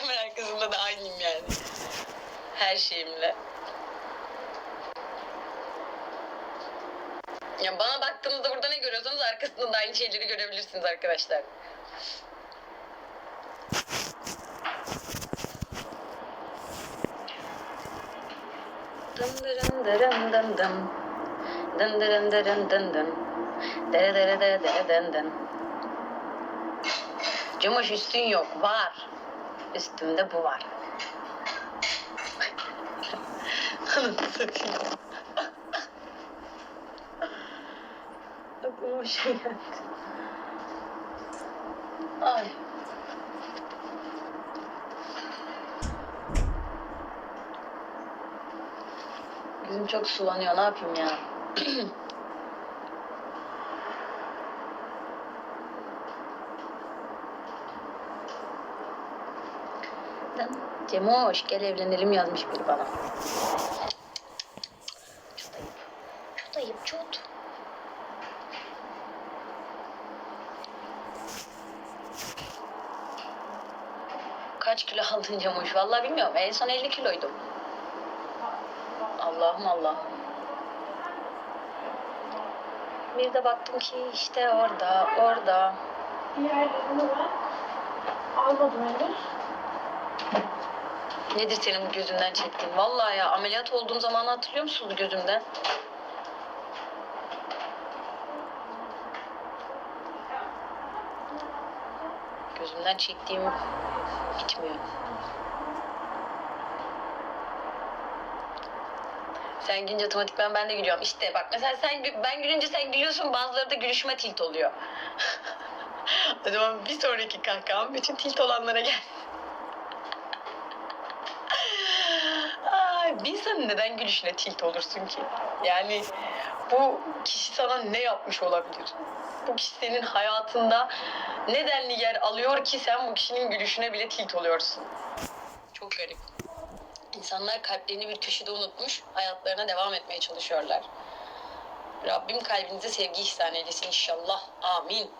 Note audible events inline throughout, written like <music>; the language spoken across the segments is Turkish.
kamera arkasında da aynıyım yani. Her şeyimle. Ya bana baktığınızda burada ne görüyorsanız arkasında da aynı şeyleri görebilirsiniz arkadaşlar. Dım dırın dırın dım dım. Dın dırın dırın dın dın. Dere dın dın. Üstün yok. Var. Üstümde bu var. Aklıma bir şey geldi. Ay. Gözüm çok sulanıyor. Ne yapayım ya? <clears throat> Cemoş gel evlenelim yazmış biri bana. Çok ayıp. Çok ayıp çok. Kaç kilo aldın Cemoş? Vallahi bilmiyorum. En son 50 kiloydum. Allah'ım Allah'ım. Bir de baktım ki işte orada, orada. Diğerlerini ben almadım henüz. Nedir senin bu gözünden çektiğin? Vallahi ya ameliyat olduğum zamanı hatırlıyor musunuz gözümden? Gözümden çektiğim gitmiyor. Sen gülünce otomatikman ben de gülüyorum. İşte bak mesela sen ben gülünce sen gülüyorsun bazıları da gülüşüme tilt oluyor. <laughs> o zaman bir sonraki kahkaham bütün tilt olanlara gel. Bir insanın neden gülüşüne tilt olursun ki? Yani bu kişi sana ne yapmış olabilir? Bu kişi senin hayatında nedenli yer alıyor ki sen bu kişinin gülüşüne bile tilt oluyorsun? Çok garip. İnsanlar kalplerini bir köşede unutmuş, hayatlarına devam etmeye çalışıyorlar. Rabbim kalbinize sevgi ihsan eylesin inşallah. Amin.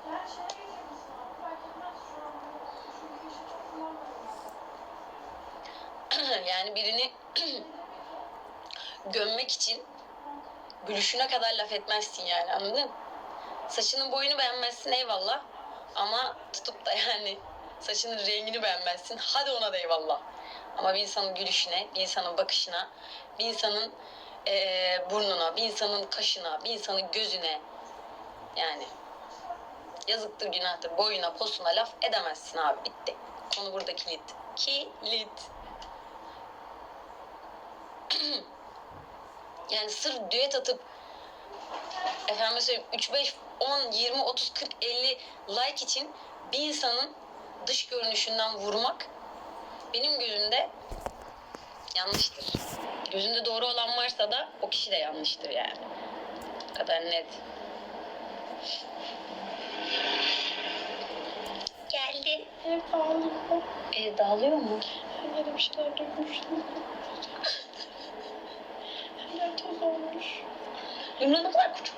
<clears throat> yani birini <clears throat> gömmek için gülüşüne kadar laf etmezsin yani anladın? Saçının boyunu beğenmezsin eyvallah. Ama tutup da yani saçının rengini beğenmezsin. Hadi ona da eyvallah. Ama bir insanın gülüşüne, bir insanın bakışına, bir insanın eee, burnuna, bir insanın kaşına, bir insanın gözüne yani yazıktır günahtır boyuna posuna laf edemezsin abi bitti. Konu burada kilit. Kilit. <clears throat> yani sırf düet atıp efendim söyleyeyim 3 5 10 20 30 40 50 like için bir insanın dış görünüşünden vurmak benim gözümde yanlıştır. Gözünde doğru olan varsa da o kişi de yanlıştır yani. Bu kadar net. Geldi. Hep ağlıyor. E, dağılıyor mu? Yere bir şeyler dökmüştüm. Her yer toz olmuş. Yumruğu ne kadar küçük.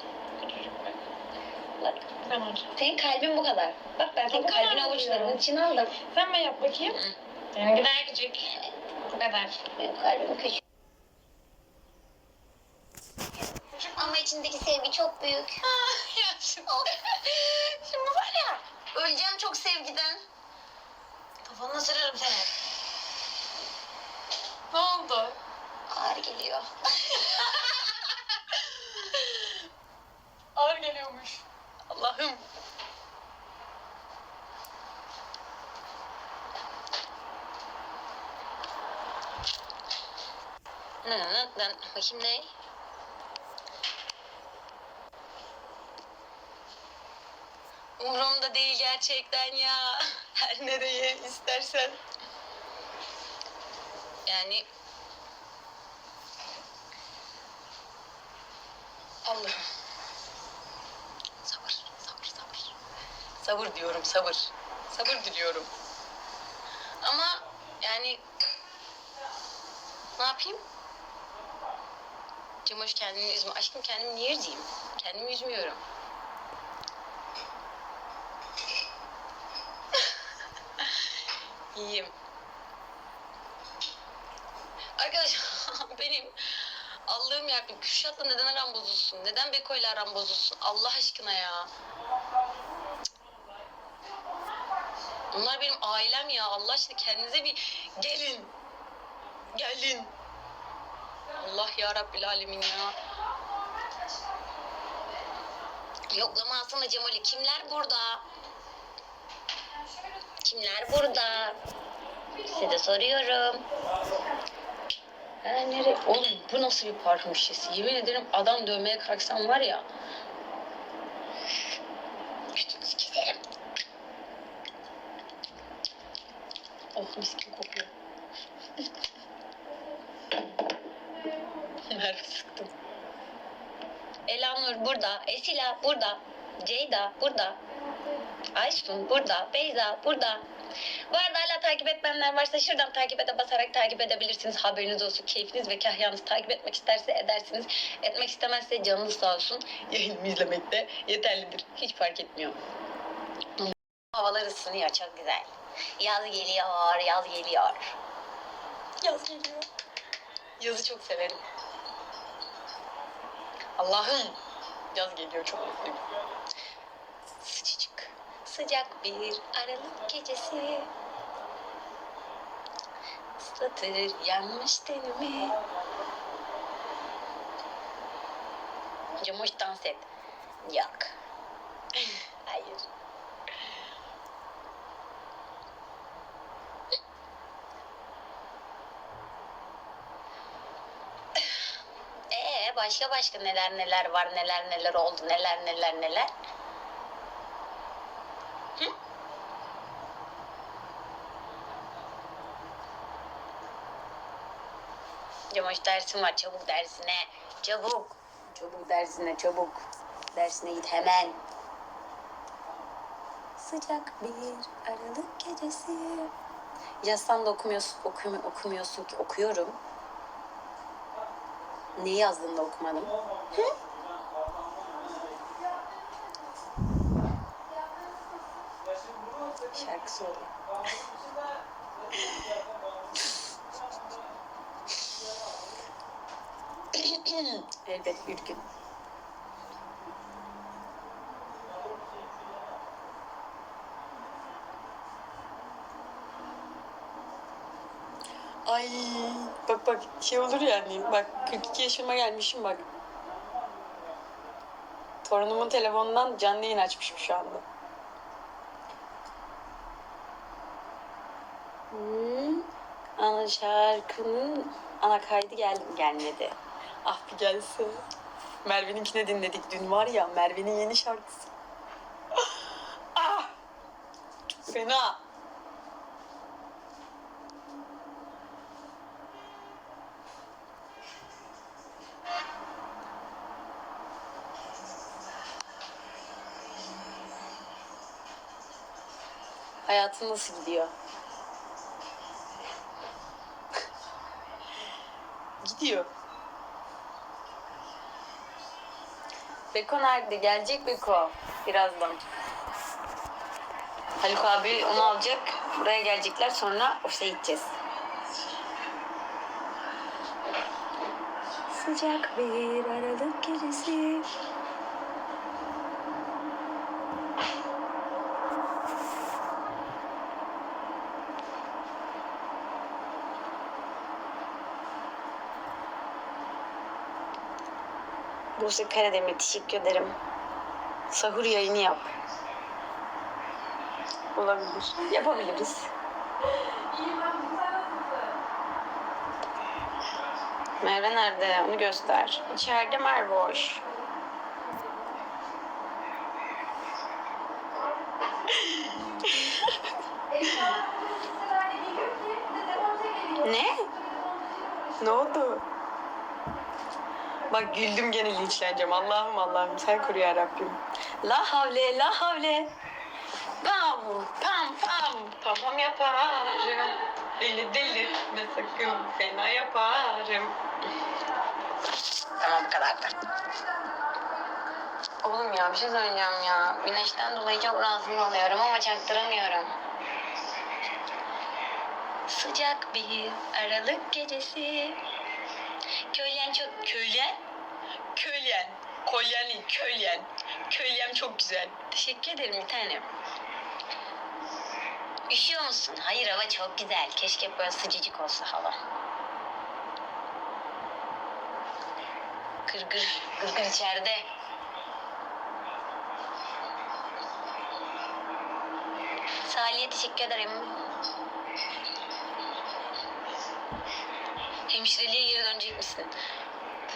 Bak, alacağım. senin kalbin bu kadar. Bak ben senin kalbini mı avuçlarımın içine aldım. Sen ben yap bakayım. Benimki daha küçük. Bu kadar. Benim kalbim küçük. Ama içindeki sevgi çok büyük. <laughs> ya şimdi, şimdi var ya öleceğim çok sevgiden. Kafanı ısırırım seni. Ne oldu? Ağır geliyor. <laughs> Ağır geliyormuş. Allah'ım. Ben bakayım ne? Umurumda değil gerçekten ya. <laughs> Her nereye istersen. Yani Allah'ım. Sabır, sabır, sabır. Sabır diyorum, sabır. Sabır diliyorum. Ama yani ne yapayım? Cemoş kendini üzme. Aşkım kendimi niye üzeyim? Kendimi üzmüyorum. <laughs> İyiyim. Arkadaşlar <laughs> benim Allah'ım yarabbim Kürşat'la neden aram bozulsun? Neden Beko'yla aram bozulsun? Allah aşkına ya. Onlar benim ailem ya. Allah aşkına kendinize bir gelin. Gelin. Allah ya Rabbil Alemin ya. Yoklama alsana Cemal'i. Kimler burada? Kimler burada? Size soruyorum. Ha, nereye? Oğlum bu nasıl bir parfüm şişesi? Yemin ederim adam dövmeye kalksam var ya. Mis kokuyor. <laughs> Merve sıktım. Elanur burada. Esila burada. Ceyda burada. Aysun burada. Beyza burada. Bu arada hala takip etmeyenler varsa şuradan takip ede basarak takip edebilirsiniz. Haberiniz olsun. Keyfiniz ve kahyanız takip etmek isterse edersiniz. Etmek istemezse canınız sağ olsun. <laughs> Yayınımı izlemek de yeterlidir. Hiç fark etmiyor. Havalar ısınıyor. Çok güzel. Yaz geliyor. Yaz geliyor. Yaz geliyor. Yazı çok severim. Allah'ım. Yaz geliyor. Çok mutluyum. Sıcacık. Sıcak bir Aralık gecesi. Islatır yanmış tenimi. Camuş dans et. Yok. <laughs> Hayır. Ee başka başka neler neler var neler neler oldu neler neler neler. Hı? Cemoş dersim var çabuk dersine. Çabuk. Çabuk dersine çabuk. Dersine git hemen. Sıcak bir Aralık gecesi. Yazsan da okumuyorsun, okumuyor, okumuyorsun ki okuyorum. Neyi yazdın da okumadım? Hı? Şarkı söyle. <laughs> Elbet bir gün. Ay bak bak şey olur yani bak 42 yaşıma gelmişim bak. Torunumun telefonundan canlı yayın açmışım şu anda. Hmm, ana şarkının ana kaydı geldi gelmedi. Ah bir gelse. Merve'ninkine dinledik dün var ya Merve'nin yeni şarkısı. ah! Fena. Hayatın nasıl gidiyor? gidiyor. Beko nerede? Gelecek Beko. Birazdan. Haluk abi onu alacak. Buraya gelecekler sonra ofise gideceğiz. Sıcak bir Aralık gecesi. Buse Karademir teşekkür ederim. Sahur yayını yap. Olabilir. Yapabiliriz. Merve nerede? Onu göster. İçeride Merve hoş. <laughs> ne? Ne oldu? Bak güldüm gene linçleneceğim. Allah'ım Allah'ım sen koru ya Rabbim. La havle la havle. Pam pam pam pam pam yaparım. Deli deli ne sakın fena yaparım. Tamam bu kadar da. Oğlum ya bir şey söyleyeceğim ya. Güneşten dolayı çok rahatsız oluyorum ama çaktıramıyorum. Sıcak bir Aralık gecesi. Kölyen çok... Kölyen? Kölyen. Kolyen değil, kölyen. Kölyem çok güzel. Teşekkür ederim bir tanem. Üşüyor musun? Hayır hava çok güzel. Keşke böyle sıcacık olsa hava. Gırgır, gırgır içeride. Salih'e teşekkür ederim. Hemşireliğe geri dönecek misin?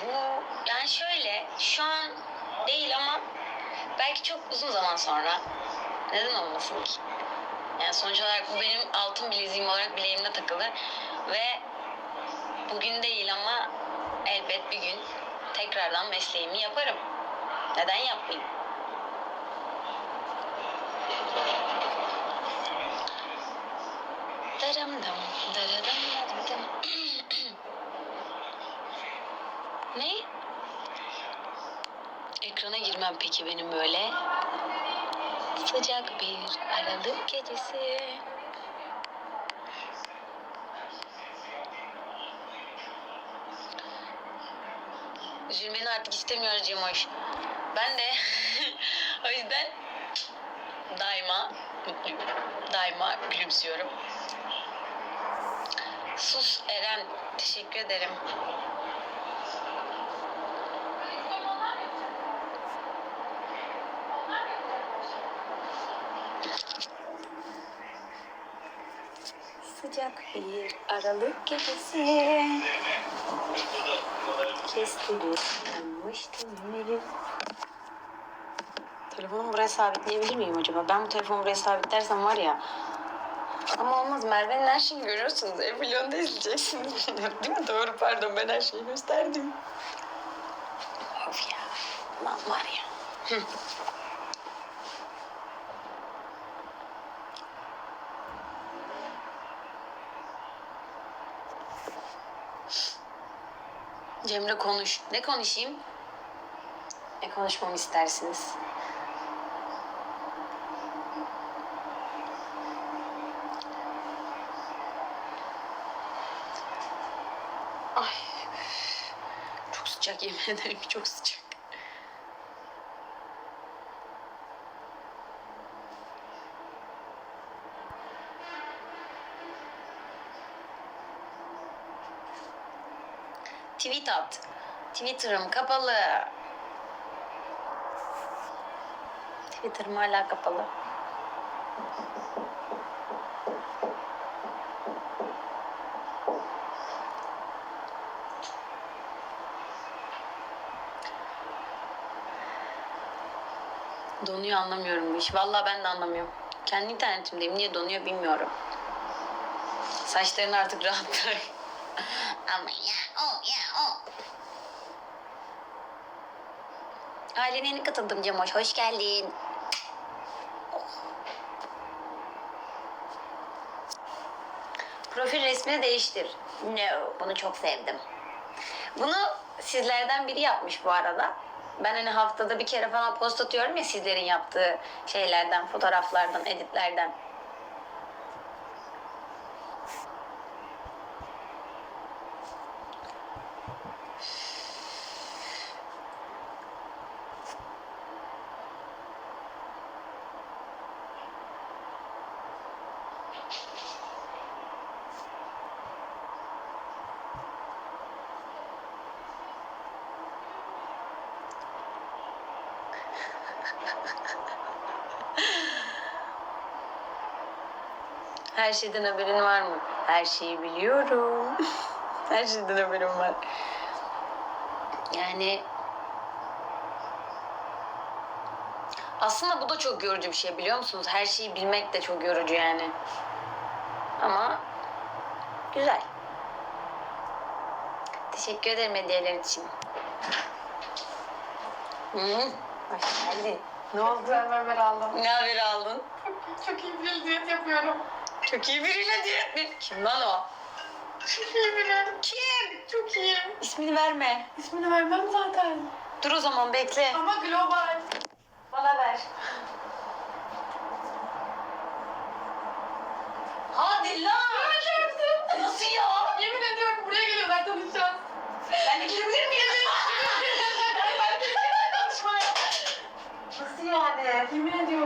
Bu yani şöyle şu an değil ama belki çok uzun zaman sonra neden olmasın ki? Yani sonuç olarak bu benim altın bileziğim olarak bileğimde takılı ve bugün değil ama elbet bir gün tekrardan mesleğimi yaparım. Neden yapmayayım? Ekrana girmem peki benim böyle. Sıcak bir Aralık gecesi. Üzülmeni artık istemiyoruz Cemoş. Ben de <laughs> o yüzden daima mutluyum. Daima gülümsüyorum. Sus Eren. Teşekkür ederim. Sıcak bir Aralık gecesi. Kestirip yanmıştım benim. Telefonumu buraya sabitleyebilir miyim acaba? Ben bu telefonu buraya sabitlersem var ya. Ama olmaz Merve'nin her şeyini görüyorsunuz. Evliyon'da izleyeceksiniz. <laughs> Değil mi? Doğru pardon ben her şeyi gösterdim. Of ya. Lan var ya. Cemre konuş. Ne konuşayım? Ne konuşmamı istersiniz? Ay. Çok sıcak yemin ederim çok sıcak. Tweet at. Twitter'ım kapalı. Twitter'ım hala kapalı. Donuyor anlamıyorum bu iş. Vallahi ben de anlamıyorum. Kendi internetimdeyim. Niye donuyor bilmiyorum. Saçlarını artık rahat bırak. <laughs> Ama ya o. Ailene yeni katıldım Cemoş. Hoş geldin. Profil resmini değiştir. No, bunu çok sevdim. Bunu sizlerden biri yapmış bu arada. Ben hani haftada bir kere falan post atıyorum ya sizlerin yaptığı şeylerden, fotoğraflardan, editlerden. Her şeyden haberin var mı? Her şeyi biliyorum. <laughs> Her şeyden haberim var. Yani aslında bu da çok yorucu bir şey biliyor musunuz? Her şeyi bilmek de çok yorucu yani. Ama güzel. Teşekkür ederim hediyeler için. Hı, hoş geldin. Ne oldu? Güzel haber aldım. Ne haber aldın? Çok iyi bir diyet yapıyorum. Çok iyi biriyle değil mi? Kim lan o? Çok iyi biri. Kim? Çok iyi. İsmini verme. İsmini vermem zaten. Dur o zaman bekle. Ama global. Bana ver. Hadi lan. Öleceksin. Nasıl ya? Yemin ediyorum buraya geliyorlar tanışacağız. Ben gidebilir <laughs> miyim? Nasıl yani? Yemin ediyorum.